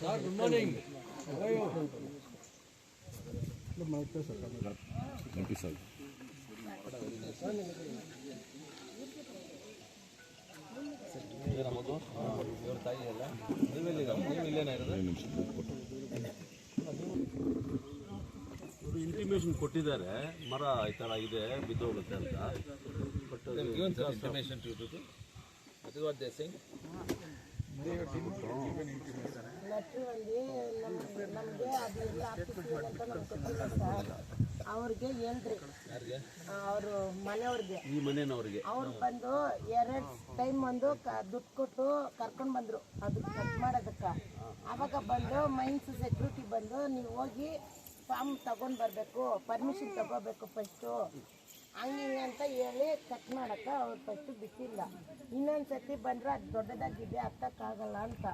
Good morning ನಮ್ಮದು ಇವ್ರ ತಾಯಿ ಅಲ್ಲ ನೀವೆಲ್ಲಿಗ ನೀವು ಇಲ್ಲೇನ ಇರೋದು ಇಂಟಿಮೇಷನ್ ಕೊಟ್ಟಿದ್ದಾರೆ. ಮರ ಈ ಥರ ಇದೆ ಬಿದ್ದೋಗುತ್ತೆ ಅಂತ. ಬಟ್ ಇನ್ಫಾರ್ಮೇಷನ್ ಟು ಅದು ವಾಟ್ ದೇ ನಮ್ಗೆ ನಮಗೆ ಅದು ಎಲ್ಲ ಹಾಕ್ತಿದ್ದೀವಿ ಅಂತ ನಮ್ಗೆ ಗೊತ್ತಿಲ್ಲ ಸರ್ ಅವ್ರಿಗೆ ಹೇಳ್ರಿ ಅವರು ಮನೆಯವ್ರಿಗೆ. ಈ ಮನೆಯವ್ರಿಗೆ ಅವ್ರು ಬಂದು ಎರಡು ಟೈಮ್ ಒಂದು ಕ ದುಡ್ಡು ಕೊಟ್ಟು ಕರ್ಕೊಂಡು ಬಂದರು. ಅದು ಕಟ್ ಮಾಡೋದಕ್ಕೆ. ಆವಾಗ ಬಂದು ಮೈನ್ಸ್ ಸೆಕ್ಯೂರಿಟಿ ಬಂದು ನೀವು ಹೋಗಿ ಫಾರ್ಮ್ ತಗೊಂಡ್ ಬರಬೇಕು ಪರ್ಮಿಷನ್ ತಗೋಬೇಕು ಫಸ್ಟು ಹಂಗೆ ಅಂತ ಹೇಳಿ ಕಟ್ ಮಾಡಕ್ಕೆ ಅವ್ರು ಫಸ್ಟು ಬಿಟ್ಟಿಲ್ಲ. ಇನ್ನೊಂದು ಸತಿ ಬಂದರೆ ಅದು ದೊಡ್ಡದಾಗಿದೆ ಹತ್ತಕ್ಕಾಗಲ್ಲ ಅಂತ.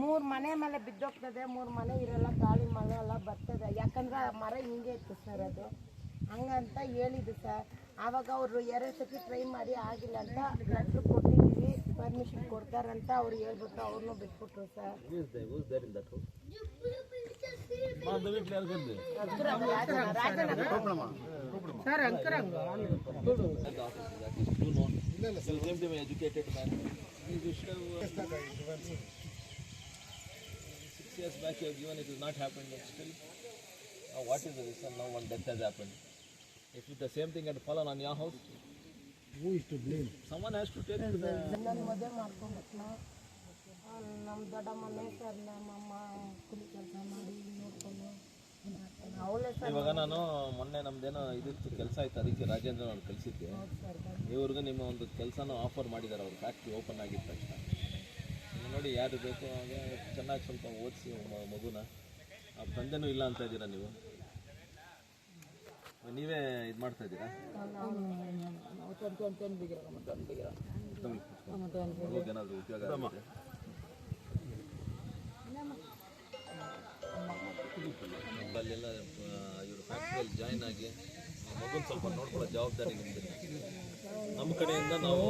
ಮೂರು ಮನೆ ಮೇಲೆ ಬಿದ್ದೋಗ್ತದೆ, ಮೂರು ಮನೆ ಇರಲ್ಲ, ಗಾಳಿ ಮಳೆ ಎಲ್ಲ ಬರ್ತದೆ. ಯಾಕಂದ್ರೆ ಮರ ಹಿಂಗೆ ಇತ್ತು ಸರ್ ಅದು. ಹಂಗಂತ ಹೇಳಿದ್ದು ಸರ್. ಆವಾಗ ಅವರು ಎರಡು ಸತಿ ಟ್ರೈ ಮಾಡಿ ಆಗಿಲ್ಲ ಅಂತ ಲೆಟ್ರ್ ಕೊಟ್ಟಿದ್ದೀವಿ ಪರ್ಮಿಷನ್ ಕೊಡ್ತಾರಂತ ಅವ್ರು ಹೇಳ್ಬಿಟ್ಟು ಅವ್ರನ್ನೂ ಬಿಟ್ಬಿಟ್ರು sir. Use the use there in that ದಯವಿಟ್ಟು ಯಾರು ಕರೆದು sir ಅಂಕರಂಗ you know. You seem to be educated man. You should have. uh, Six years back you have given it has not happened but still. Now what is the reason now one death has happened? If the same thing had fallen on your house, who is to blame someone has to take the. ನನ್ನ ಮದುವೆ ಮಾಡ್ಕೊಂಡ್ಬಿಟ್ನ ನಮ್ಮ ದೊಡ್ಡ ಮನೆ sir ನಮ್ಮಮ್ಮ ಕೂಲಿ ಕೆಲಸ ಮಾಡಿ ನೋಡ್ಕೊಂಡು ಅವಳೇ ಸರ್ ಇವಾಗ ನಾನು ಮೊನ್ನೆ ನಮ್ದೇನೋ ಇದಿತ್ತು ಕೆಲಸ ಆಯ್ತು ಅದಕ್ಕೆ ರಾಜೇಂದ್ರ ಅವ್ರು ಕಳಿಸಿದ್ದೆ. ಇವ್ರಿಗೂ ನಿಮ್ಮ ಒಂದು ಕೆಲಸನೂ ಆಫರ್ ಮಾಡಿದ್ದಾರೆ ಅವ್ರು ಫ್ಯಾಕ್ಟ್ರಿ ಓಪನ್ ಆಗಿದ್ದ ತಕ್ಷಣ. ನೀವು ನೋಡಿ ಯಾರು ಬೇಕು ಹಾಗೆ ಚೆನ್ನಾಗಿ ಸ್ವಲ್ಪ ಓದಿಸಿ ಮಗುನ. ಆ ತಂದೆನೂ ಇಲ್ಲ ಅಂತ ಇದ್ದೀರಾ ನೀವು? ನೀವೇ ಇದು ಮಾಡ್ತಾ ಇದ್ದೀರಾ? ಏನಾದರೂ ಉಪಯೋಗ ಅಲ್ಲೆಲ್ಲ ಇವರು ಫ್ಯಾಕ್ಟ್ರಿಯಲ್ಲಿ ಜಾಯ್ನ್ ಆಗಿ ಮಗುನ ಸ್ವಲ್ಪ ನೋಡ್ಕೊಳ್ಳೋ ಜವಾಬ್ದಾರಿ ನಿಮ್ದು ನಮ್ಮ ಕಡೆಯಿಂದ ನಾವು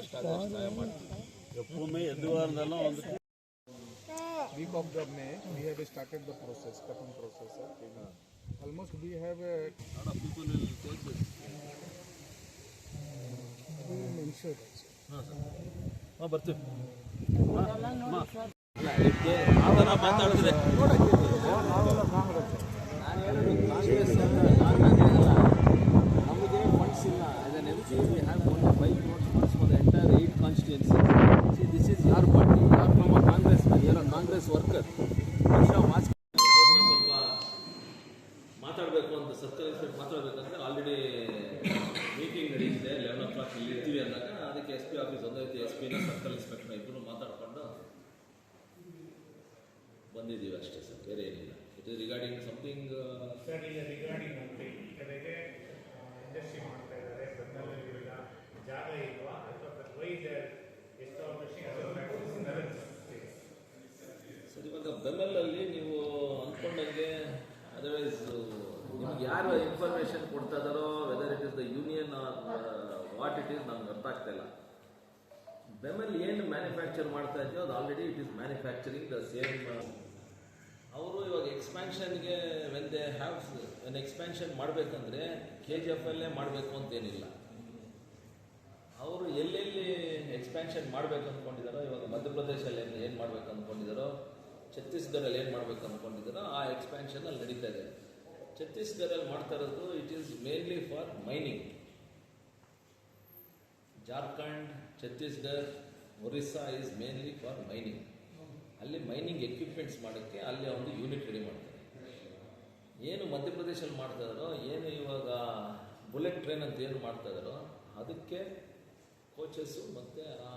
ಎಷ್ಟಾಗ ಸಹಾಯ ಮಾಡ್ತೀವಿ ಒಮ್ಮೆ ಎದ್ದು ವಾರದಲ್ಲ ಒಂದು week of the May, we have started the process, cutting process. Okay. Almost we have a lot of people will take this. we will ensure also. ಹಾಂ ಬರ್ತೀವಿ ನೋಡಿ ಸರ್ ಇಲ್ಲ ಇದಕ್ಕೆ ಆ ಥರ ಮಾತಾಡ್ತಿದೆ ನಾನು ಹೇಳೋದು ಕಾಂಗ್ರೆಸ್ ಅಂತ ನಾನು ಹೇಳಿಲ್ಲ ನಮಗೆ ಫಂಡ್ಸ್ ಇಲ್ಲ ಅದನ್ನ M C we have only five crores funds for the entire eight constituency see this is your party you're from uh Congress ಏನೋ ಕಾಂಗ್ರೆಸ್ ವರ್ಕರ್ ಸ್ವಲ್ಪ ಮಾತಾಡಬೇಕು ಅಂತ ಸರ್ಕಲ್ ಇನ್ಸ್ಪೆಕ್ಟ್ ಮಾತಾಡಬೇಕಂದ್ರೆ ಆಲ್ರೆಡಿ ಮೀಟಿಂಗ್ ನಡೀತಿದೆ ಲೆವೆನ್ ಓ ಕ್ಲಾಕ್ ಇಲ್ಲಿ ಇರ್ತೀವಿ ಅಂದಾಗ ಅದಕ್ಕೆ ಎಸ್ ಪಿ ಆಫೀಸ್ ಒಂದೈತಿ ಎಸ್ ಪಿನ ಸರ್ಕಲ್ ಇನ್ಸ್ಪೆಕ್ಟರ್ ಇಬ್ಬರು ಮಾತಾಡ್ಕೊಂಡು ಬಂದಿದ್ದೀವಿ ಅಷ್ಟೇ ಸರ್ ಬೇರೆ ಏನಿಲ್ಲ. It is regarding something sir ಈಗ ರಿಗಾರ್ಡಿಂಗ್ ಅಂತ ಈ ಕಡೆಗೆ ಇಂಡಸ್ಟ್ರಿ ಮಾಡ್ತಾ ಇದ್ದಾರೆ ಬೆಂಗಳೂರಿಲ್ಲ ಜಾಗ ಇಲ್ವಾ ಅಥವಾ ವೈದ್ ಎಷ್ಟೋ ಸರ್ ಇವಾಗ ಬೆನ್ನಲ್ಲಲ್ಲಿ ನೀವು ಅಂದ್ಕೊಂಡಂಗೆ ಅದರ್ವೈಸ್ ನಿಮ್ಗೆ ಯಾರು ಇನ್ಫಾರ್ಮೇಷನ್ ಕೊಡ್ತಾ ಇದಾರೋ whether it is the union or what it is ನಮ್ಗೆ ಅರ್ಥ ಆಗ್ತಾ ಇಲ್ಲ. ಬೆಮಲ್ ಏನು ಮ್ಯಾನುಫ್ಯಾಕ್ಚರ್ ಮಾಡ್ತಾ ಇದೆಯೋ ಅದು already it is manufacturing the same ಅವರು ಇವಾಗ ಎಕ್ಸ್ಪ್ಯಾನ್ಷನ್ಗೆ when they have when expansion ಮಾಡಬೇಕಂದ್ರೆ ಕೆ ಜಿ ಎಫ್ ಅಲ್ಲೇ ಮಾಡಬೇಕು ಅಂತೇನಿಲ್ಲ. ಅವರು ಎಲ್ಲೆಲ್ಲಿ ಎಕ್ಸ್ಪ್ಯಾನ್ಷನ್ ಮಾಡಬೇಕು ಅಂದ್ಕೊಂಡಿದ್ದಾರೋ ಇವಾಗ ಮಧ್ಯಪ್ರದೇಶಲ್ಲಿ ಏನು ಏನು ಮಾಡಬೇಕು ಅಂದ್ಕೊಂಡಿದ್ದಾರೋ ಛತ್ತೀಸ್ಗಢಲ್ಲಿ ಏನು ಮಾಡಬೇಕು ಅಂದ್ಕೊಂಡಿದ್ದಾರೋ ಆ ಎಕ್ಸ್ಪ್ಯಾನ್ಷನ್ ಅಲ್ಲಿ ನಡೀತಾ ಇದೆ. ಛತ್ತೀಸ್ಗಢಲ್ಲಿ ಮಾಡ್ತಾ ಇರೋದು it is mainly for mining Jharkhand Chhattisgarh Orissa is mainly for mining ಅಲ್ಲಿ ಮೈನಿಂಗ್ ಎಕ್ವಿಪ್ಮೆಂಟ್ಸ್ ಮಾಡೋಕ್ಕೆ ಅಲ್ಲಿ ಒಂದು ಯೂನಿಟ್ ರೆಡಿ ಮಾಡ್ತಾರೆ ಏನು ಮಧ್ಯಪ್ರದೇಶಲ್ಲಿ ಮಾಡ್ತಾ ಇದ್ದಾರೋ, ಏನು ಇವಾಗ ಬುಲೆಟ್ ಟ್ರೈನ್ ಅಂತ ಏನು ಮಾಡ್ತಾ ಅದಕ್ಕೆ ಕೋಚಸ್ಸು ಮತ್ತು ಆ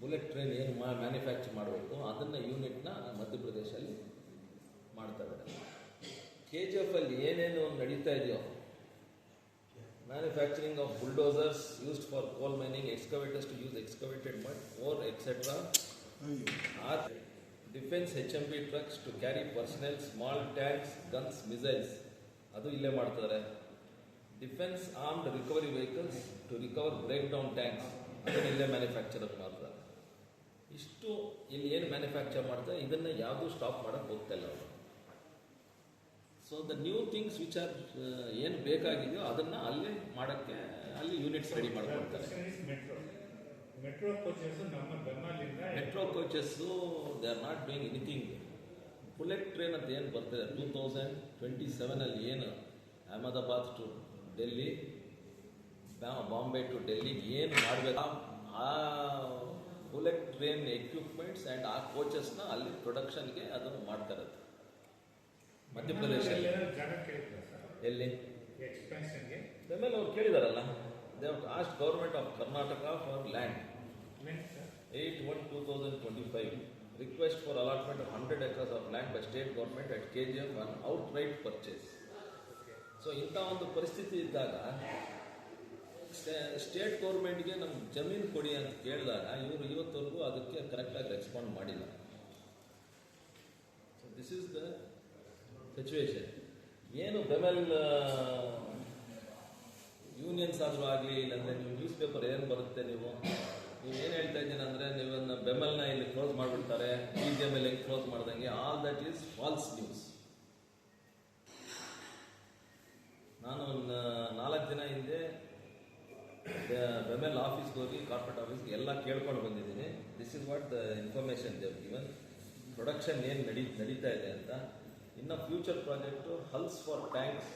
ಬುಲೆಟ್ ಟ್ರೈನ್ ಏನು ಮಾ ಮ್ಯಾನುಫ್ಯಾಕ್ಚರ್ ಮಾಡಬೇಕು, ಅದನ್ನು ಯೂನಿಟ್ನ ಮಧ್ಯಪ್ರದೇಶಲ್ಲಿ ಮಾಡ್ತಾ ಇದ್ದಾರೆ. ಕೆ ಜಿ ಎಫ್ ಅಲ್ಲಿ ಏನೇನು ನಡೀತಾ ಇದೆಯೋ manufacturing of bulldozers used for coal mining excavators to use excavated mud ore etcetera defence H M B trucks to carry personnel small tanks guns missiles ಅದು ಇಲ್ಲೇ ಮಾಡ್ತಾರೆ. Defence armed recovery vehicles to recover break down tanks ಅದನ್ನು ಇಲ್ಲೇ manufacture ಮಾಡ್ತಾರೆ. ಇಷ್ಟು ಇಲ್ಲಿ ಏನು manufacture ಮಾಡ್ತಾರೆ, ಇದನ್ನು ಯಾವುದೂ ಸ್ಟಾಪ್ ಮಾಡೋಕ್ಕೆ ಹೋಗ್ತಾ ಇಲ್ಲ ಅವರು. So the new things which are ಏನು ಬೇಕಾಗಿದೆಯೋ ಅದನ್ನು ಅಲ್ಲೇ ಮಾಡೋಕ್ಕೆ, ಅಲ್ಲಿ ಯೂನಿಟ್ಸ್ ರೆಡಿ ಮಾಡ್ಕೊಳ್ತಾರೆ ಮೆಟ್ರೋ ಕೋಚಸ್ ನಮ್ಮ ಬೆಂಬಲಿಂದ metro coaches they are not doing anything bullet train ಅಂತ ಏನು ಬರ್ತಿದೆ? ಟೂ ತೌಸಂಡ್ ಟ್ವೆಂಟಿ ಸೆವೆನಲ್ಲಿ ಏನು ಅಹಮದಾಬಾದ್ ಟು ಡೆಲ್ಲಿ ಬಾಂಬೆ ಟು ಡೆಲ್ಲಿ ಏನು ಮಾಡಬೇಕು? ಆ ಬುಲೆಟ್ ಟ್ರೈನ್ ಎಕ್ವಿಪ್ಮೆಂಟ್ಸ್ ಆ್ಯಂಡ್ ಆ ಕೋಚಸ್ನ ಅಲ್ಲಿ ಪ್ರೊಡಕ್ಷನ್ಗೆ ಅದನ್ನು ಮಾಡ್ತಾರೆ ಮಧ್ಯಪ್ರದೇಶದಲ್ಲಿ ಮಧ್ಯಪ್ರದೇಶ ಎಲ್ಲಿ? ಎಕ್ಸ್ಪೆನ್ಷನ್ಗೆ ಆಮೇಲೆ ಅವ್ರು ಕೇಳಿದಾರಲ್ಲ. Asked government of Karnataka for land made sir 8-1-2025, request for allotment of 100 acres of land by state government at KGF on outright purchase. So ಇಂಥ ಒಂದು ಪರಿಸ್ಥಿತಿ ಇದ್ದಾಗ ಸ್ಟೇಟ್ ಗೌರ್ಮೆಂಟ್ಗೆ ನಮ್ಗೆ ಜಮೀನು ಕೊಡಿ ಅಂತ ಕೇಳಿದಾಗ ಇವರು ಇವತ್ತವರೆಗೂ ಅದಕ್ಕೆ ಕರೆಕ್ಟಾಗಿ ರೆಸ್ಪಾಂಡ್ ಮಾಡಿಲ್ಲ. So this is the situation ಏನು ಬೆಮೆಲ್ ಯೂನಿಯನ್ಸ್ ಆದರೂ ಆಗಲಿ, ಇಲ್ಲಾಂದರೆ ನೀವು ನ್ಯೂಸ್ ಪೇಪರ್ ಏನು ಬರುತ್ತೆ ನೀವು? ನೀವು ಏನು ಹೇಳ್ತಾ ಇದ್ದೀನಿ ಅಂದರೆ ನೀವನ್ನ ಬೆಮಲ್ನ ಇಲ್ಲಿ ಕ್ಲೋಸ್ ಮಾಡಿಬಿಡ್ತಾರೆ B G M L close ಮಾಡ್ದಂಗೆ all that is false news ನಾನು ನಾಲ್ಕು ದಿನ ಹಿಂದೆ ಬೆಮೆಲ್ ಆಫೀಸ್ಗೆ ಹೋಗಿ ಕಾರ್ಪೊರೇಟ್ ಆಫೀಸ್ಗೆ ಎಲ್ಲ ಕೇಳ್ಕೊಂಡು ಬಂದಿದ್ದೀನಿ. This is what the information they've even production ಏನು ನಡಿ, ನಡೀತಾ ಇದೆ ಅಂತ. ಇನ್ನು future project hulls for tanks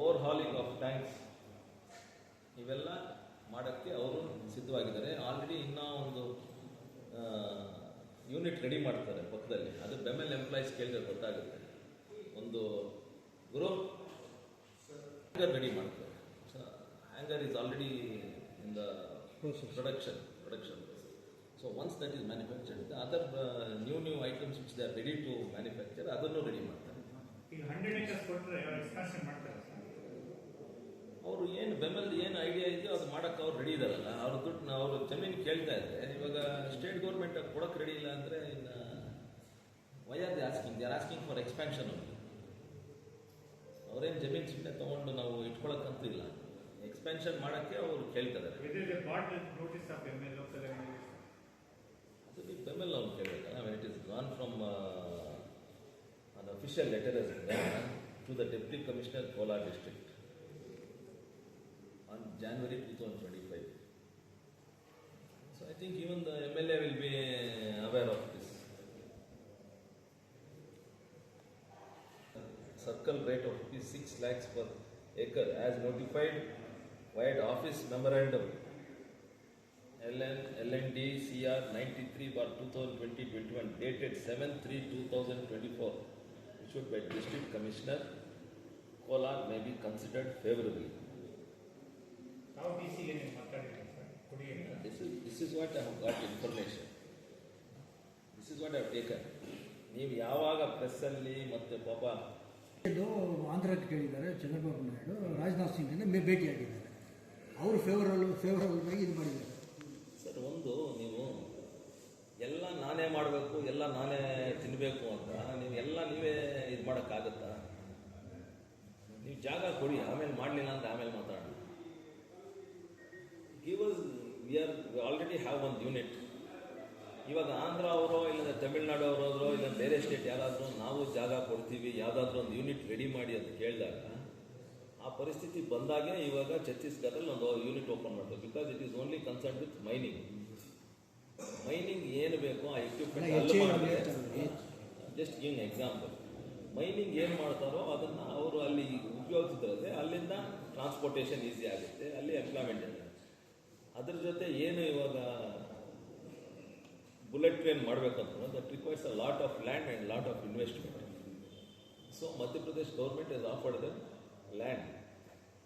overhauling of tanks ಇವೆಲ್ಲ ಮಾಡೋಕ್ಕೆ ಅವರು ಸಿದ್ಧವಾಗಿದ್ದಾರೆ. ಆಲ್ರೆಡಿ ಇನ್ನೂ ಒಂದು ಯೂನಿಟ್ ರೆಡಿ ಮಾಡ್ತಾರೆ ಪಕ್ಕದಲ್ಲಿ. ಅದು ಬೆಮೆಲ್ ಎಂಪ್ಲಾಯೀಸ್ ಕೇಳಿದ್ರೆ ಗೊತ್ತಾಗುತ್ತೆ. ಒಂದು ಗುರು ಹ್ಯಾಂಗರ್ ರೆಡಿ ಮಾಡ್ತಾರೆ. Hangar is already in the production production so once that is manufacture ಇದೆ other new new items which they are ready to manufacture ಅದನ್ನು ರೆಡಿ ಮಾಡ್ತಾರೆ ಈಗ ಹಂಡ್ರೆಡ್ ಏಕರ್ಸ್ ಕೊಟ್ಟರೆ ಎಕ್ಸ್ಪಾನ್ಷನ್ ಮಾಡ್ತಾರೆ ಸರ್ ಅವರು ಏನು ಬೆಂಬಲ ಏನು ಐಡಿಯಾ ಇದೆಯೋ ಅದು ಮಾಡೋಕ್ಕೆ ಅವ್ರು ರೆಡಿ ಇದಾರಲ್ಲ. ಅವ್ರ ದುಡ್ಡು ಅವರು ಜಮೀನು ಕೇಳ್ತಾ ಇದ್ದಾರೆ ಇವಾಗ ಸ್ಟೇಟ್ ಗೌರ್ಮೆಂಟ್ ಕೊಡೋಕೆ ರೆಡಿ ಇಲ್ಲ ಅಂದರೆ ಇನ್ನು why are they asking they are asking for expansion ಅವರು. ಅವರೇನು ಜಮೀನು ಸುಮ್ಮನೆ ತೊಗೊಂಡು ನಾವು ಇಟ್ಕೊಳಕ್ಕಂತೂ ಇಲ್ಲ. ಎಕ್ಸ್ಪ್ಯಾನ್ಷನ್ ಮಾಡೋಕ್ಕೆ ಅವರು ಕೇಳ್ತಾ ಇದ್ದಾರೆ Whether they bought the notice of ML local MLA. ಅದು ನೀವು ಬೆಮೆಲ್ ಅವ್ರು ಕೇಳಬೇಕಲ್ಲ it is gone from an official letter is to the deputy commissioner Kolar district January 2025. So I think even the MLA will be aware of this. Circle rate of 6 lakhs per acre as notified by the office memorandum LN, LND CR 93 bar 2020-21 dated 7-3-2024 issued by District Commissioner Kolar may be considered favorably. This is, this is what I have got information. This is what I have taken. ನೀವು ಯಾವಾಗ ಪ್ರೆಸ್ಸಲ್ಲಿ ಮತ್ತೆ ಪಾಪ ಇದು ಆಂಧ್ರಕ್ಕೆ ಕೇಳಿದ್ದಾರೆ ಚಂದ್ರಬಾಬು ನಾಯ್ಡು. ರಾಜನಾಥ್ ಸಿಂಗ್ನ ಭೇಟಿ ಭೇಟಿಯಾಗಿದ್ದಾರೆ. ಅವರು favourable favourable ಆಗಿ ಇದು ಮಾಡಿದ್ದಾರೆ. ಸರ್ ಒಂದು ನೀವು ಎಲ್ಲ ನಾನೇ ಮಾಡಬೇಕು ಎಲ್ಲ ನಾನೇ ತಿನ್ನಬೇಕು ಅಂತ ನೀವು ಎಲ್ಲ ನೀವೇ ಇದು ಮಾಡೋಕ್ಕಾಗತ್ತಾ? ನೀವು ಜಾಗ ಕೊಡಿ ಆಮೇಲೆ ಮಾಡಲಿಲ್ಲ ಅಂತ ಆಮೇಲೆ ಮಾತಾಡೋಣ. Give us we are already have ಒಂದು ಯೂನಿಟ್ ಇವಾಗ ಆಂಧ್ರ ಅವರೋ ಇಲ್ಲ ತಮಿಳ್ನಾಡು ಅವರಾದ್ರೋ ಇಲ್ಲ ಬೇರೆ ಸ್ಟೇಟ್ ಯಾರಾದರೂ ನಾವು ಜಾಗ ಕೊಡ್ತೀವಿ ಯಾವುದಾದ್ರೂ ಒಂದು ಯೂನಿಟ್ ರೆಡಿ ಮಾಡಿ ಅಂತ ಕೇಳಿದಾಗ ಆ ಪರಿಸ್ಥಿತಿ ಬಂದಾಗೆ ಇವಾಗ ಛತ್ತೀಸ್ಗಢದಲ್ಲಿ ಒಂದು ಯೂನಿಟ್ ಓಪನ್ ಮಾಡ್ತಾರೆ. Because it is only concern with mining mining ಏನು ಬೇಕೋ ಆ ಎಕ್ವಿಪ್ಮೆಂಟ್ ಅಲ್ಲಿ ಮಾಡಿದ್ರೆ. ಜಸ್ಟ್ ಗಿವ್ ಎಕ್ಸಾಂಪಲ್ ಮೈನಿಂಗ್ ಏನು ಮಾಡ್ತಾರೋ ಅದನ್ನು ಅವರು ಅಲ್ಲಿ ಉಪಯೋಗಿಸಿದ್ರೆ ಅಲ್ಲಿಂದ ಟ್ರಾನ್ಸ್ಪೋರ್ಟೇಷನ್ ಈಸಿ ಆಗುತ್ತೆ ಅಲ್ಲಿ ಎಂಪ್ಲಾಯ್ಮೆಂಟ್ ಅದ್ರ ಜೊತೆ ಏನು ಇವಾಗ ಬುಲೆಟ್ ಟ್ರೈನ್ ಮಾಡಬೇಕಂತ that requires a lot of land and lot of investment so Madhya Pradesh government is offered the land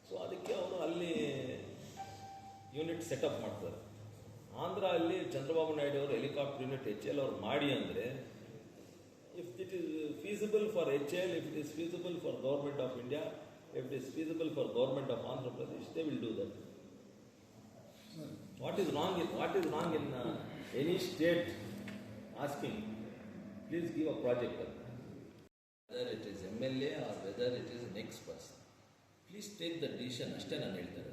so ಅದಕ್ಕೆ ಅವರು ಅಲ್ಲಿ ಯೂನಿಟ್ ಸೆಟಪ್ ಮಾಡ್ತಾರೆ. ಆಂಧ್ರ ಅಲ್ಲಿ ಚಂದ್ರಬಾಬು ನಾಯ್ಡು ಅವರು ಹೆಲಿಕಾಪ್ಟರ್ ಯೂನಿಟ್ ಎಚ್ ಎಲ್ ಅವ್ರು ಮಾಡಿ ಅಂದರೆ if it is feasible for H L if it is feasible for government of India if it is feasible for government of Andhra Pradesh they will do that What is wrong in, what is wrong in uh, any state asking, please give a project. Whether it is MLA or whether it is next person, please take the decision. ಅಷ್ಟೇ ನಾನು ಹೇಳ್ತಾರೆ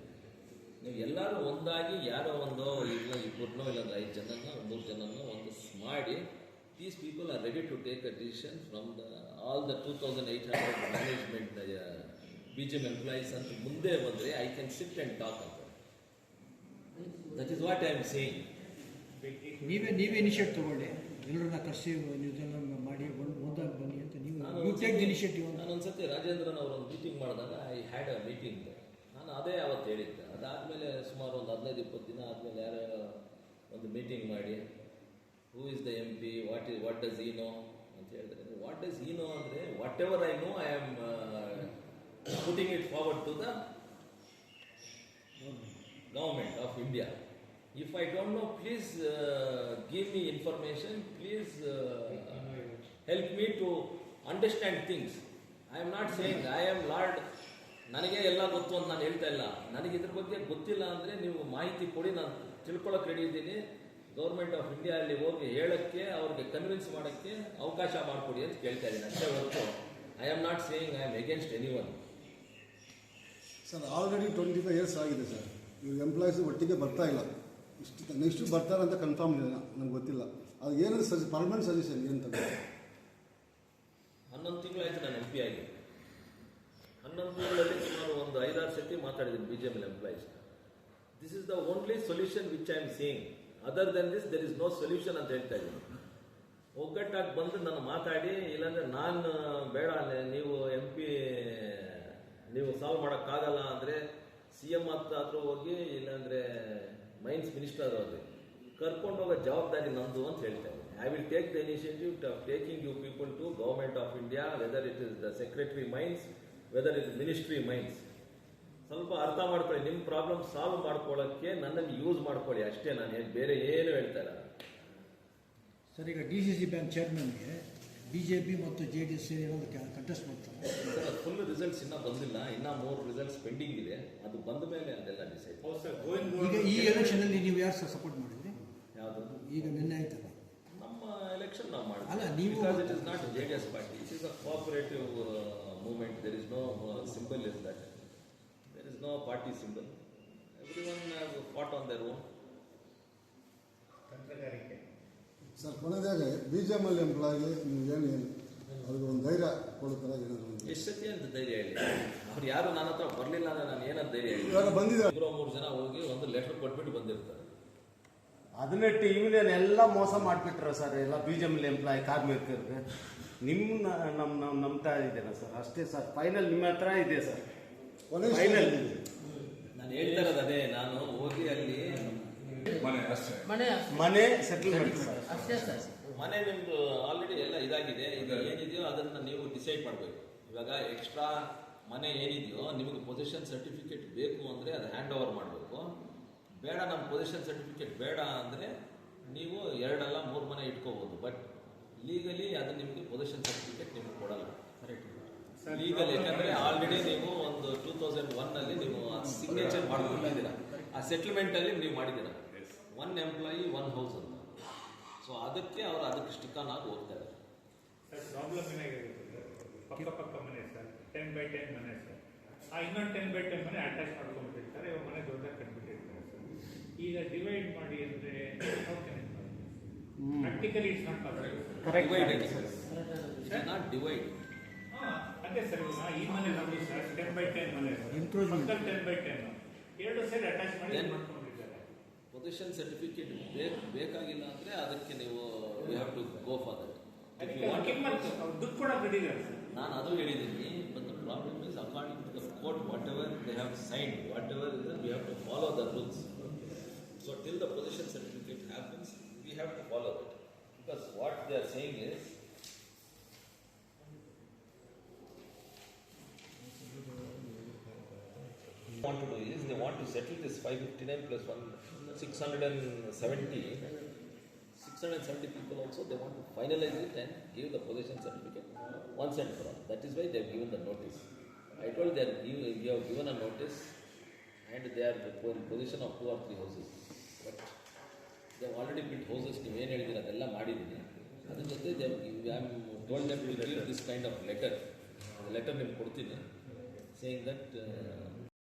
ನೀವು ಎಲ್ಲರೂ ಒಂದಾಗಿ ಯಾರೋ ಒಂದು ಇಲ್ಲ ಇಬ್ಬರನ್ನೋ ಇಲ್ಲಾಂದ್ರೆ ಐದು ಜನನ ಮೂರು ಜನನೋ ಒಂದು ಮಾಡಿ these people are ready to take a decision from the all the two thousand eight hundred management B G M employees ಅಂತ ಮುಂದೆ ಬಂದರೆ I can sit and talk ಅಂತ that is what I am saying ನೀವೇ ನೀವೇ initiate ತಗೊಳ್ಳಿ. ಎಲ್ಲರನ್ನ ಕರೆಸಿ ಇದೆಲ್ಲ ಮಾಡಿ ಬಂದು ಒಂದಾಗಿ ಬನ್ನಿ ಅಂತ ನೀವು ಯು ಟೇಕ್ ಇನಿಷಿಯೇಟಿವ್ ನಾನು ಒಂದ್ಸತಿ ರಾಜೇಂದ್ರನ್ ಅವರೊಂದು ಮೀಟಿಂಗ್ ಮಾಡಿದಾಗ ಐ ಹ್ಯಾಡ್ ಅ ಮೀಟಿಂಗ್ ನಾನು ಅದೇ ಅವತ್ತು ಹೇಳಿದ್ದೆ. ಅದಾದಮೇಲೆ ಸುಮಾರು ಒಂದು ಹದಿನೈದು ಇಪ್ಪತ್ತು ದಿನ ಆದಮೇಲೆ ಯಾರೋ ಒಂದು ಮೀಟಿಂಗ್ ಮಾಡಿ who is the M P what is what does he know ಅಂತ ಹೇಳಿದ್ರೆ ವಾಟ್ ಡಸ್ ಈ ನೋ ಅಂದರೆ whatever I know I am putting it forward to the government of India. If I don't know, please uh, give me information, please uh, help me to understand things. I am not saying I am Lord, ನನಗೆ ಎಲ್ಲ ಗೊತ್ತು ಅಂತ ನಾನು ಹೇಳ್ತಾ ಇಲ್ಲ. ನನಗೆ ಇದ್ರ ಬಗ್ಗೆ ಗೊತ್ತಿಲ್ಲ ಅಂದರೆ ನೀವು ಮಾಹಿತಿ ಕೊಡಿ ನಾನು ತಿಳ್ಕೊಳ್ಳೋಕೆ ರೆಡಿ ಇದ್ದೀನಿ. ಗೌರ್ಮೆಂಟ್ ಆಫ್ ಇಂಡಿಯಾ ಅಲ್ಲಿ ಹೋಗಿ ಹೇಳೋಕ್ಕೆ ಅವ್ರಿಗೆ ಕನ್ವಿನ್ಸ್ ಮಾಡೋಕ್ಕೆ ಅವಕಾಶ ಮಾಡಿಕೊಡಿ ಅಂತ ಕೇಳ್ತಾ ಇದ್ದೀನಿ. ಅಷ್ಟೇ ಹೊರತು I am not saying I am against anyone sir already twenty five years ಆಗಿದೆ ಸರ್. ಇವ್ರು ಎಂಪ್ಲಾಯೀಸ್ ಒಟ್ಟಿಗೆ ಬರ್ತಾ ಇಲ್ಲ. ಇಷ್ಟು ನೆಕ್ಸ್ಟ್ ಬರ್ತಾರೆ ಅಂತ ಕನ್ಫರ್ಮ್ ಇಲ್ಲ ನನಗೆ ಗೊತ್ತಿಲ್ಲ. ಅದು ಏನು ಸಜ್ ಪರ್ಮನೆಂಟ್ ಸಜೆಷನ್ ಏನಂತ ಹನ್ನೊಂದು ಆಯಿತು ನಾನು ಎಂ ಪಿ ಆಗಿ. ಹನ್ನೊಂದು ತಿಂಗಳಲ್ಲಿ ಸುಮಾರು ಒಂದು ಐದಾರು ಸತಿ ಮಾತಾಡಿದ್ದೀನಿ B J M employees this is the only solution which I am seeing other than this there is no solution ಅಂತ ಹೇಳ್ತಾ ಇದ್ದೀನಿ. ಒಗ್ಗಟ್ಟಾಗಿ ಬಂದು ನಾನು ಮಾತಾಡಿ, ಇಲ್ಲಾಂದರೆ ನಾನು, ಬೇಡ ನೀವು ಎಂ ಪಿ ನೀವು ಸಾಲ್ವ್ ಮಾಡೋಕ್ಕಾಗಲ್ಲ ಅಂದರೆ ಸಿ ಎಂ ಹತ್ರ ಹೋಗಿ ಮೈನ್ಸ್ ಮಿನಿಸ್ಟರ್ ಹೋಗಿ ಕರ್ಕೊಂಡು ಹೋಗೋ ಜವಾಬ್ದಾರಿ ನಂದು ಅಂತ ಹೇಳ್ತಾರೆ. I will take the initiative taking you people to government of India whether it is the secretary mines whether it ministry mines ಸ್ವಲ್ಪ ಅರ್ಥ ಮಾಡ್ಕೊಳ್ಳಿ ನಿಮ್ಮ ಪ್ರಾಬ್ಲಮ್ ಸಾಲ್ವ್ ಮಾಡ್ಕೊಳ್ಳೋಕ್ಕೆ ನನ್ನನ್ನು ಯೂಸ್ ಮಾಡ್ಕೊಳ್ಳಿ. ಅಷ್ಟೇ ನಾನು ಬೇರೆ ಏನು ಹೇಳ್ತಾರೆ ಸರ್, ಈಗ ಡಿ ಸಿ ಸಿ ಬ್ಯಾಂಕ್ ಚೇರ್ಮನ್ಗೆ ಬಿ ಜೆ ಪಿ ಮತ್ತು ಜೆ ಡಿ ಎಸ್ ಸೇರಿ ಕಂಟೆಸ್ಟ್ ಮಾಡ್ತಾರೆ. ಫುಲ್ ರಿಸಲ್ಟ್ಸ್ ಇನ್ನೂ ಬಂದಿಲ್ಲ. ಇನ್ನೂ ಮೂರು ರಿಸಲ್ಟ್ಸ್ ಪೆಂಡಿಂಗ್ ಇದೆ. ಅದು ಬಂದ ಮೇಲೆ ಅದೆಲ್ಲ ಡಿಸೈಡ್ ಈಗ ಈ ಎಲೆಕ್ಷನಲ್ಲಿ ನೀವು ಯಾರು ಸರ್ ಸಪೋರ್ಟ್ ಮಾಡಿದ್ರಿ? ಯಾವುದು? ಈಗ ನಿನ್ನೆ ಆಯ್ತಲ್ಲ? ನಮ್ಮ ಎಲೆಕ್ಷನ್ ನಾವು ಮಾಡಿದ್ವಿ. ಅಲ್ಲ, ನೀವು- it is not J D S party it is a cooperative movement there is no symbol is that there is no party symbol everyone fought on their own ತಂತ್ರಗಾರಿಕೆ. ಸರ್ ಕೊನೆಯದಾಗಿ ಬಿ ಜೆ ಎಂ ಎಲ್ ನೀವು ಏನು ಏನು ಅವ್ರಿಗೆ ಒಂದು ಧೈರ್ಯ ಕೊಡುತ್ತಾರೆ ಏನಾದರೂ ಎಷ್ಟು ಸತಿ ಅಂತ ಧೈರ್ಯ ಹೇಳಿ ಅವ್ರು ಯಾರು ನನ್ನ ಹತ್ರ ಬರಲಿಲ್ಲ ಅಂದ್ರೆ ನಾನು ಏನಂತ ಧೈರ್ಯ ಹೇಳಿ ಇವಾಗ ಬಂದಿದ್ದಾರೆ. ಇಬ್ಬರು ಮೂರು ಜನ ಹೋಗಿ ಒಂದು ಲೆಟರ್ ಕೊಟ್ಬಿಟ್ಟು ಬಂದಿರ್ತಾರೆ. ಅದನ್ನೇ ಯೂನಿಯನ್ ಎಲ್ಲ ಮೋಸ ಮಾಡಿಬಿಟ್ರ ಸರ್ ಎಲ್ಲ ಬಿ ಜೆ ಎಂಪ್ಲಾಯ್ ಕಾರ್ಮಿಕರಿಗೆ ನಿಮ್ಮ ನಮ್ಮ ನಾವು ನಂಬ್ತಾ ಇದ್ದೇನೆ ಸರ್? ಅಷ್ಟೇ ಸರ್ ಫೈನಲ್ ನಿಮ್ಮ ಹತ್ರ ಇದೆ ಸರ್. ಫೈನಲ್ ನಾನು ಹೇಳ್ತಾ ಇರೋದು ಅದೇ ನಾನು ಹೋಗಿ ಅಲ್ಲಿ ಮನೆ ಮನೆ ಸೆಟಲ್ಮೆಂಟ್ ಸರ್. ಅಷ್ಟೇ ಮನೆ ನಿಮ್ದು ಆಲ್ರೆಡಿ ಎಲ್ಲ ಇದಾಗಿದೆ. ಅದನ್ನ ನೀವು ಡಿಸೈಡ್ ಮಾಡಬೇಕು. ಇವಾಗ ಎಕ್ಸ್ಟ್ರಾ ಮನೆ ಏನಿದೆಯೋ ನಿಮಗೆ ಪೊಸಿಷನ್ ಸರ್ಟಿಫಿಕೇಟ್ ಬೇಕು ಅಂದರೆ ಅದು ಹ್ಯಾಂಡ್ ಓವರ್ ಮಾಡಬೇಕು. ಬೇಡ ನಮ್ಮ ಪೊಸಿಷನ್ ಸರ್ಟಿಫಿಕೇಟ್ ಬೇಡ ಅಂದರೆ ನೀವು ಎರಡಲ್ಲ ಮೂರು ಮನೆ ಇಟ್ಕೋಬೋದು. ಬಟ್ ಲೀಗಲಿ ಅದು ನಿಮಗೆ ಪೊಸಿಷನ್ ಸರ್ಟಿಫಿಕೇಟ್ ನಿಮಗೆ ಕೊಡಲ್ಲ. ಲೀಗಲ್ ಯಾಕಂದರೆ ಆಲ್ರೆಡಿ ನೀವು ಒಂದು ಟೂ ತೌಸಂಡ್ ಒನ್ನಲ್ಲಿ ನೀವು ಸಿಗ್ನೇಚರ್ ಮಾಡ್ಕೊಂಡಿದ್ದೀರಾ ಆ ಸೆಟ್ಲ್ಮೆಂಟಲ್ಲಿ ನೀವು ಮಾಡಿದ್ದೀರ. ಒನ್ ಎಂಪ್ಲಾಯಿ ಒನ್ ಹೌಸ್ ಅಂತ. ಸೊ ಅದಕ್ಕೆ ಅವರು ಅದಕ್ಕೆ ಸ್ಟಿಕ್ ಆನ್ ಆಗಿ ಹೋಗ್ತಾ ಇದ್ದಾರೆ. ಸರ್ ಪ್ರಾಬ್ಲಮ್ ಏನಾಗಿರುತ್ತೆ ಪಕ್ಕ ಪಕ್ಕ ಮನೆ ಸರ್. ಟೆನ್ ಬೈ ಟೆನ್ ಮನೆ ಸರ್. ಆ ಇನ್ನೊಂದು ಟೆನ್ ಬೈ ಟೆನ್ ಮನೆ ಅಟ್ಯಾಚ್ ಮಾಡ್ಕೊಂಡ್ಬಿಟ್ಟಿರ್ತಾರೆ ಇವಾಗ ಮನೆ ದೊಡ್ಡದಾಗಿ ಕಟ್ಬಿಟ್ಟಿರ್ತಾರೆ ಸರ್. ಈಗ ಡಿವೈಡ್ ಮಾಡಿ ಅಂದರೆ practically it's not possible not divide ಹಾಂ ಅದೇ ಸರ್ ಈ ಮನೆ ನಮ್ಮದು ಸರ್ ಟೆನ್ ಬೈ ಟೆನ್ ಮನೆ Encroachment. ಟೆನ್ ಬೈ ಟೆನ್ ಎರಡು ಸೈಡ್ ಅಟ್ಯಾಚ್ ಮಾಡಿ Then- ಮಾಡ್ಕೊಂಡಿದ್ದಾರೆ. ಪೊಸಿಷನ್ ಸರ್ಟಿಫಿಕೇಟ್ ಬೇಕು ಬೇಕಾಗಿಲ್ಲ ಅಂದರೆ ಅದಕ್ಕೆ ನೀವು you have to go for ದುಡ್ಡು ಕೂಡ ಬಿಟ್ಟಿದ್ದಾರೆ ಸರ್ ನಾನು ಅದು ಹೇಳಿದ್ದೀನಿ but the problem is according to the court whatever they have sign whatever is we have to follow the rules so till the position certificate happens we have to follow that because what they are saying is want to do is they want to settle this 559 plus 1 670 670 people also they want to finalize it and give the possession certificate once and for all that is why they have given the notice i told they are give, have given a notice and they are in possession of two or three houses but they have already built houses ನೀವು ಏನು ಹೇಳಿದ್ದೀರ ಅದೆಲ್ಲ ಮಾಡಿದ್ದೀನಿ ಅದ್ರ ಜೊತೆ am told them to give this kind of letter letter ನಿಮ್ಗೆ ಕೊಡ್ತೀನಿ that